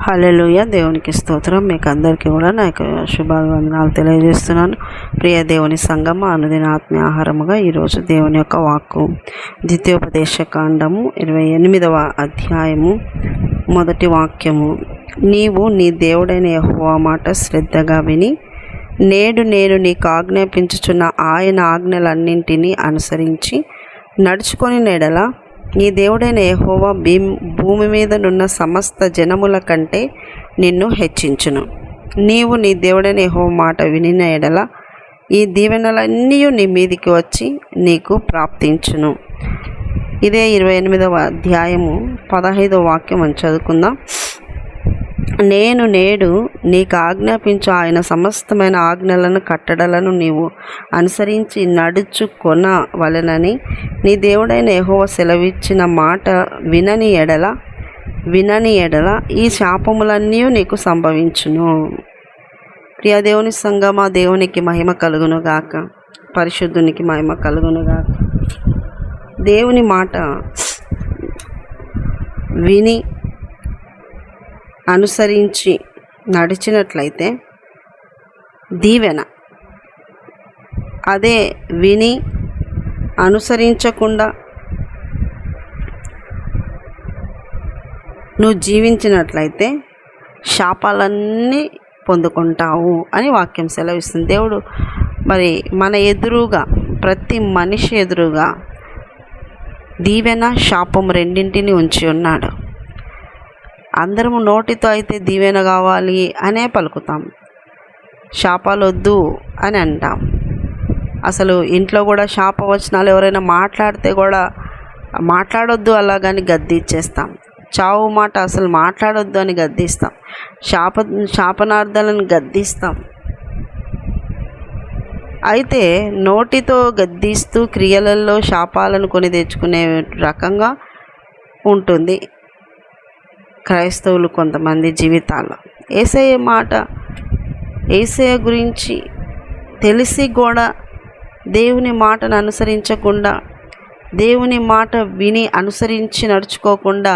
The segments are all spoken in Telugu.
హల్లెలూయ. దేవునికి స్తోత్రం. మీకు అందరికీ కూడా నా యొక్క శుభాభివందనాలు తెలియజేస్తున్నాను. ప్రియ దేవుని సంగమ అనుదిన ఆత్మీయ ఆహారముగా ఈరోజు దేవుని యొక్క వాక్కు. ద్వితీయోపదేశ కాండము ఇరవై ఎనిమిదవ అధ్యాయము మొదటి వాక్యము. నీవు నీ దేవుడైన యహోవా మాట శ్రద్ధగా విని నేడు నేను నీకు ఆజ్ఞాపించుచున్న ఆయన ఆజ్ఞలన్నింటినీ అనుసరించి నడుచుకొని నెడల నీ దేవుడైన యహోవా భీ భూమి మీద నున్న సమస్త జనముల కంటే నిన్ను హెచ్చించును. నీవు నీ దేవుడైన యహో మాట వినిన ఎడల ఈ దీవెనలన్నీ నీ మీదికి వచ్చి నీకు ప్రాప్తించును. ఇదే ఇరవై ఎనిమిదవ అధ్యాయము పదహైదవ వాక్యం అని చదువుకుందాం. నేను నేడు నీకు ఆజ్ఞాపించు ఆయన సమస్తమైన ఆజ్ఞలను కట్టడలను నీవు అనుసరించి నడుచు కొన వలనని నీ దేవుడైన ఎహోవ సెలవిచ్చిన మాట వినని ఎడల వినని ఎడల ఈ శాపములన్నీ నీకు సంభవించును. ప్రియ దేవుని సంగమా దేవునికి మహిమ కలుగును గాక. పరిశుద్ధునికి మహిమ కలుగును గాక. దేవుని మాట విని అనుసరించి నడిచినట్లయితే దీవెన. అదే విని అనుసరించకుండా నువ్వు జీవించినట్లయితే శాపాలన్నీ పొందుకుంటావు అని వాక్యం సెలవిస్తుంది. దేవుడు మరి మన ఎదురుగా ప్రతి మనిషి ఎదురుగా దీవెన శాపం రెండింటిని ఉంచి ఉన్నాడు. అందరము నోటితో అయితే దీవెన కావాలి అనే పలుకుతాం. శాపాలు వద్దు అని అంటాం. అసలు ఇంట్లో కూడా శాపవచనాలు ఎవరైనా మాట్లాడితే కూడా మాట్లాడొద్దు అలాగని గద్దిచ్చేస్తాం. చావు మాట అసలు మాట్లాడొద్దు అని గద్దిస్తాం. శాప శాపనార్థాలను గద్దిస్తాం. అయితే నోటితో గద్దిస్తూ క్రియలలో శాపాలను కొని తెచ్చుకునే రకంగా ఉంటుంది. క్రైస్తవులు కొంతమంది జీవితాల్లో. ఏసయ్య మాట ఏసయ్య గురించి తెలిసి కూడా దేవుని మాటను అనుసరించకుండా దేవుని మాట విని అనుసరించి నడుచుకోకుండా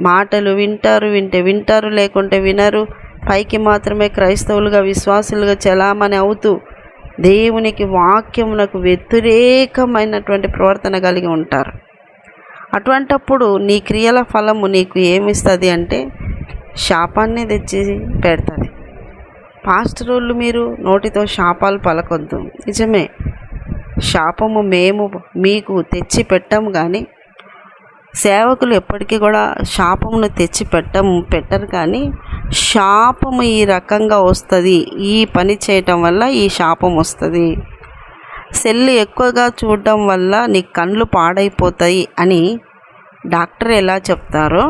మాటలు వింటారు వింటే వింటారు లేకుంటే వినరు. పైకి మాత్రమే క్రైస్తవులుగా విశ్వాసులుగా చలామణి అవుతూ దేవునికి వాక్యమునకు వ్యతిరేకమైనటువంటి ప్రవర్తన కలిగి ఉంటారు. అటువంటప్పుడు నీ క్రియల ఫలము నీకు ఏమిస్తుంది అంటే శాపాన్ని తెచ్చి పెడుతుంది. పాస్టరోళ్ళు మీరు నోటితో శాపాలు పలకొద్దు. నిజమే. శాపము మేము మీకు తెచ్చి పెట్టము కానీ సేవకులు ఎప్పటికీ కూడా శాపమును తెచ్చి పెట్టము పెట్టరు కానీ శాపము ఈ రకంగా వస్తుంది. ఈ పని చేయటం వల్ల ఈ శాపం వస్తుంది. సెల్ ఎక్కువగా చూడడం వల్ల నీ కళ్ళు పాడైపోతాయి అని డాక్టర్ ఎలా చెప్తారో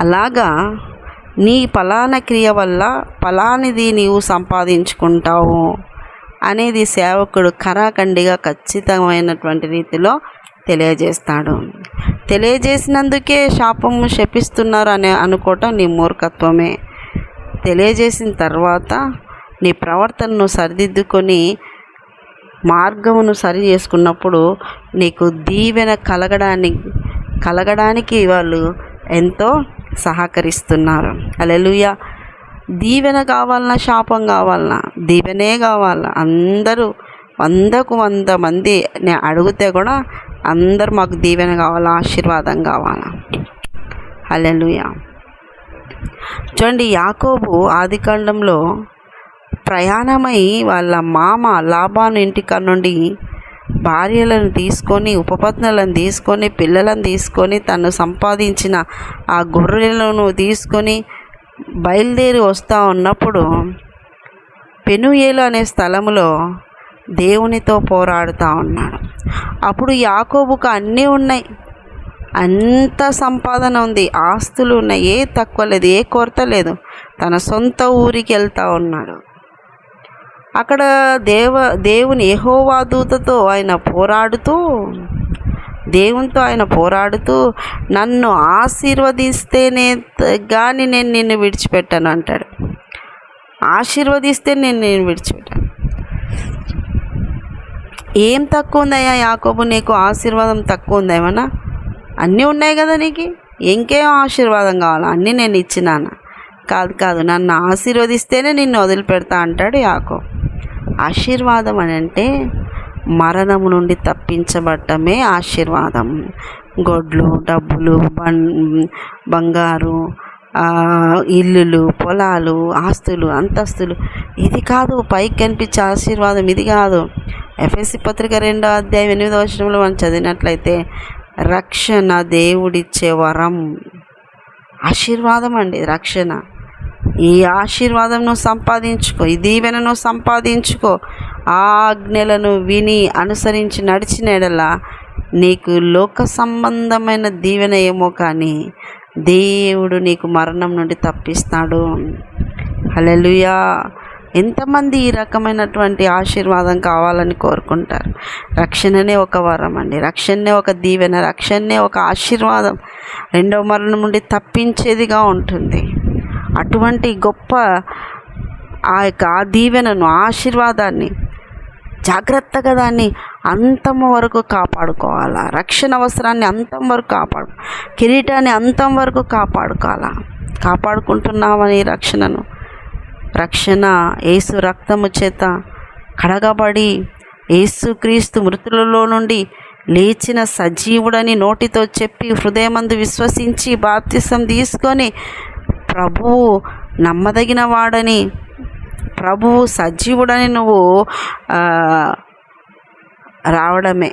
అలాగా నీ ఫలాన క్రియ వల్ల ఫలానిది నీవు సంపాదించుకుంటావు అనేది సేవకుడు కరాఖండిగా ఖచ్చితమైనటువంటి రీతిలో తెలియజేస్తాడు. తెలియజేసినందుకే శాపము శపిస్తున్నారు అనే అనుకోవటం నీ మూర్ఖత్వమే. తెలియజేసిన తర్వాత నీ ప్రవర్తనను సరిదిద్దుకొని మార్గమును సరి చేసుకున్నప్పుడు నీకు దీవెన కలగడానికి కలగడానికి వాళ్ళు ఎంతో సహకరిస్తున్నారు. అలెలుయ దీవెన కావాలన్నా శాపం కావాలన్నా దీవెనే కావాలా అందరూ వందకు వంద మంది నేను అడిగితే కూడా అందరు మాకు దీవెన కావాలా ఆశీర్వాదం కావాలా? అలెలుయ చూడండి యాకోబు ఆదికాండంలో ప్రయాణమై వాళ్ళ మామ లాభాను ఇంటికాడ నుండి భార్యలను తీసుకొని ఉపపత్నులను తీసుకొని పిల్లలను తీసుకొని తను సంపాదించిన ఆ గొర్రెలను తీసుకొని బయలుదేరి వస్తూ ఉన్నప్పుడు పెనుయేలు అనే స్థలంలో దేవునితో పోరాడుతూ ఉన్నాడు. అప్పుడు యాకోబుకు అన్నీ ఉన్నాయి. అంత సంపాదన ఉంది. ఆస్తులు ఉన్నాయి. ఏ తక్కువ లేదు. ఏ కొరత లేదు. తన సొంత ఊరికి వెళ్తూ ఉన్నాడు. అక్కడ దేవ దేవుని యహోవాదూతతో ఆయన పోరాడుతూ దేవునితో ఆయన పోరాడుతూ నన్ను ఆశీర్వదిస్తేనే కానీ నేను నిన్ను విడిచిపెట్టాను అంటాడు. ఆశీర్వదిస్తే నేను నేను విడిచిపెట్టాను. ఏం తక్కువ ఉందయ్యా యాకోబు నీకు ఆశీర్వాదం తక్కువ ఉందేమన్నా అన్నీ ఉన్నాయి కదా నీకు? ఇంకేం ఆశీర్వాదం కావాలా? అన్నీ నేను ఇచ్చినానా? కాదు కాదు. నన్ను ఆశీర్వదిస్తేనే నిన్ను వదిలిపెడతా అంటాడు యాకో. ఆశీర్వాదం అని అంటే మరణము నుండి తప్పించబడటమే ఆశీర్వాదం. గొడ్లు డబ్బులు బం బంగారు ఇల్లులు పొలాలు ఆస్తులు అంతస్తులు. ఇది కాదు పైకి కనిపించే ఆశీర్వాదం ఇది కాదు. ఎఫ్ఎస్సి పత్రిక రెండో అధ్యాయం ఎనిమిదో వచనంలో మనం చదివినట్లయితే రక్షణ దేవుడిచ్చే వరం. ఆశీర్వాదం అండి రక్షణ. ఈ ఆశీర్వాదం నువ్వు సంపాదించుకో ఈ దీవెనను సంపాదించుకో. ఆ ఆజ్ఞలను విని అనుసరించి నడిచిన నీకు లోక సంబంధమైన దీవెన ఏమో కానీ దేవుడు నీకు మరణం నుండి తప్పిస్తాడు. హల్లెలూయా. ఎంతమంది ఈ రకమైనటువంటి ఆశీర్వాదం కావాలని కోరుకుంటారు? రక్షణనే ఒక వరం అండి. రక్షణనే ఒక దీవెన రక్షణనే ఒక ఆశీర్వాదం. రెండవ మరణం నుండి తప్పించేదిగా ఉంటుంది. అటువంటి గొప్ప ఆ యొక్క ఆ దీవెనను ఆశీర్వాదాన్ని జాగ్రత్తగా దాన్ని అంతం వరకు కాపాడుకోవాలా? రక్షణ అవసరాన్ని అంతం వరకు కాపాడు కిరీటాన్ని అంతం వరకు కాపాడుకోవాలా? కాపాడుకుంటున్నామని రక్షణను. రక్షణ ఏసు రక్తము చేత కడగబడి ఏసుక్రీస్తు మృతులలో నుండి లేచిన సజీవుడని నోటితో చెప్పి హృదయమందు విశ్వసించి బాప్తిసం తీసుకొని ప్రభువు నమ్మదగిన వాడని ప్రభువు సజీవుడని నువ్వు రావడమే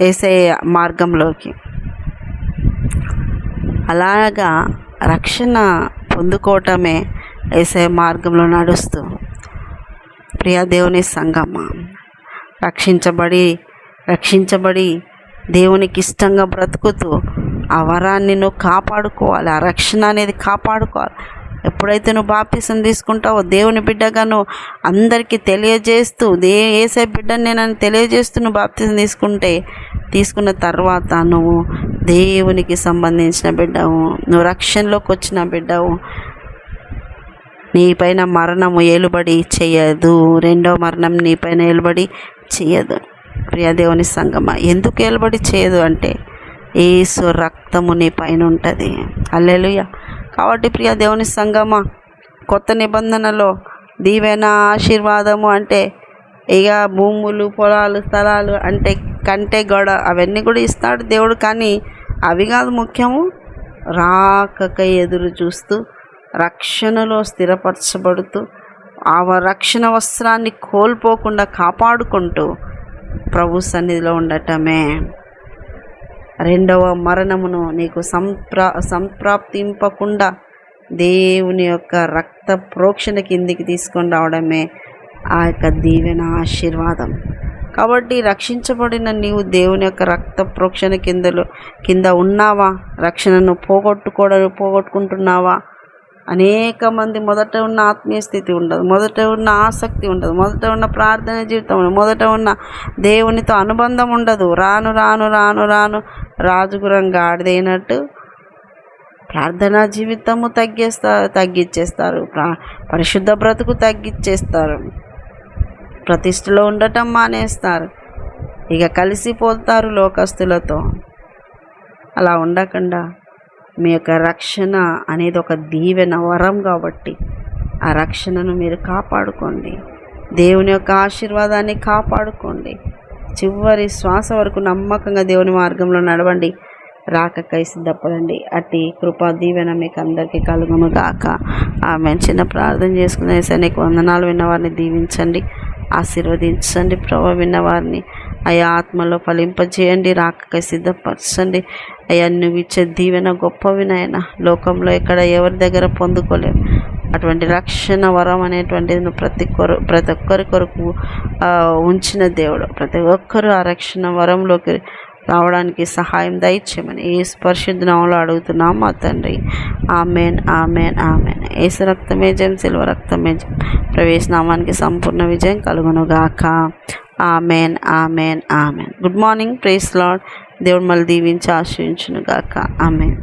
వేసే మార్గంలోకి. అలాగా రక్షణ పొందుకోవటమే వేసే మార్గంలో నడుస్తూ. ప్రియ దేవుని సంగమ్మ రక్షించబడి రక్షించబడి దేవునికి ఇష్టంగా బ్రతుకుతూ ఆ వరాన్ని నువ్వు కాపాడుకోవాలి ఆ రక్షణ అనేది కాపాడుకోవాలి. ఎప్పుడైతే నువ్వు బాప్తిసం తీసుకుంటావో దేవుని బిడ్డగా నువ్వు అందరికీ తెలియజేస్తూ దే ఏసే బిడ్డని నేనని తెలియజేస్తూ నువ్వు బాప్తిసం తీసుకుంటే తీసుకున్న తర్వాత నువ్వు దేవునికి సంబంధించిన బిడ్డవు నువ్వు రక్షణలోకి వచ్చిన బిడ్డవు. నీపైన మరణము ఏలుబడి చేయదు. రెండో మరణం నీపైన ఏలుబడి చేయదు. ప్రియ దేవుని సంగమ ఎందుకు ఏలుబడి చేయదు అంటే ఏసు రక్తము నీ పైన ఉంటుంది అల్లెలుయ కాబట్టి ప్రియ దేవుని సంగమ కొత్త నిబంధనలో దీవెన ఆశీర్వాదము అంటే ఇక భూములు పొలాలు స్థలాలు అంటే కంటే గొడ అవన్నీ కూడా ఇస్తాడు దేవుడు. కానీ అవి కాదు ముఖ్యము. రాకకై ఎదురు చూస్తూ రక్షణలో స్థిరపరచబడుతూ ఆ రక్షణ వస్త్రాన్ని కోల్పోకుండా కాపాడుకుంటూ ప్రభు సన్నిధిలో ఉండటమే. రెండవ మరణమును నీకు సంప్రా సంప్రాప్తింపకుండా దేవుని యొక్క రక్త ప్రోక్షణ కిందికి తీసుకొని రావడమే ఆ యొక్క దీవెన ఆశీర్వాదం. కాబట్టి రక్షించబడిన నీవు దేవుని యొక్క రక్త ప్రోక్షణ కిందలో కింద ఉన్నావా? రక్షణను పోగొట్టుకోవడం పోగొట్టుకుంటున్నావా? అనేక మంది మొదట ఉన్న ఆత్మీయ స్థితి ఉండదు మొదట ఉన్న ఆసక్తి ఉండదు మొదట ఉన్న ప్రార్థన జీవితం మొదట ఉన్న దేవునితో అనుబంధం ఉండదు. రాను రాను రాను రాను రాజుగురం గాడిదైనట్టు ప్రార్థనా జీవితము తగ్గిస్తారు తగ్గించేస్తారు పరిశుద్ధ బ్రతుకు తగ్గించేస్తారు ప్రతిష్టలో ఉండటం మానేస్తారు. ఇక కలిసిపోతారు లోకస్తులతో. అలా ఉండకుండా మీ యొక్క రక్షణ అనేది ఒక దీవెన వరం కాబట్టి ఆ రక్షణను మీరు కాపాడుకోండి. దేవుని యొక్క ఆశీర్వాదాన్ని కాపాడుకోండి. చివరి శ్వాస వరకు నమ్మకంగా దేవుని మార్గంలో నడవండి. రాకకై సిద్ధపడండి అట్టి కృపా దీవెన మీకు అందరికీ కలుగును గాక. ఆమె చిన్న ప్రార్థన చేసుకునే నీకు వందనాలు విన్నవారిని దీవించండి. ఆశీర్వదించండి ప్రభ విన్నవారిని. అయా ఆత్మలో ఫలింపజేయండి. రాకకై సిద్ధపరచండి అయ్యా నువ్వు ఇచ్చే దీవెన గొప్ప నాయన లోకంలో ఎక్కడ ఎవరి దగ్గర పొందుకోలేము అటువంటి రక్షణ వరం అనేటువంటిది ప్రతి కొర ప్రతి ఒక్కరి కొరకు ఉంచిన దేవుడు. ప్రతి ఒక్కరు ఆ రక్షణ వరంలోకి రావడానికి సహాయం దయచేయమని ఏ స్పర్శుద్ధనంలో అడుగుతున్నాం మా తండ్రి. Amen amen amen. ఏసు రక్తమే జయం సిల్వ రక్తమే జయం. ప్రవేశనామానికి సంపూర్ణ విజయం కలుగునుగాక. Amen amen amen. Good morning praise lord దేవుడు మళ్ళీ దీవించి ఆశ్రయించునుగాక ఆమెన్.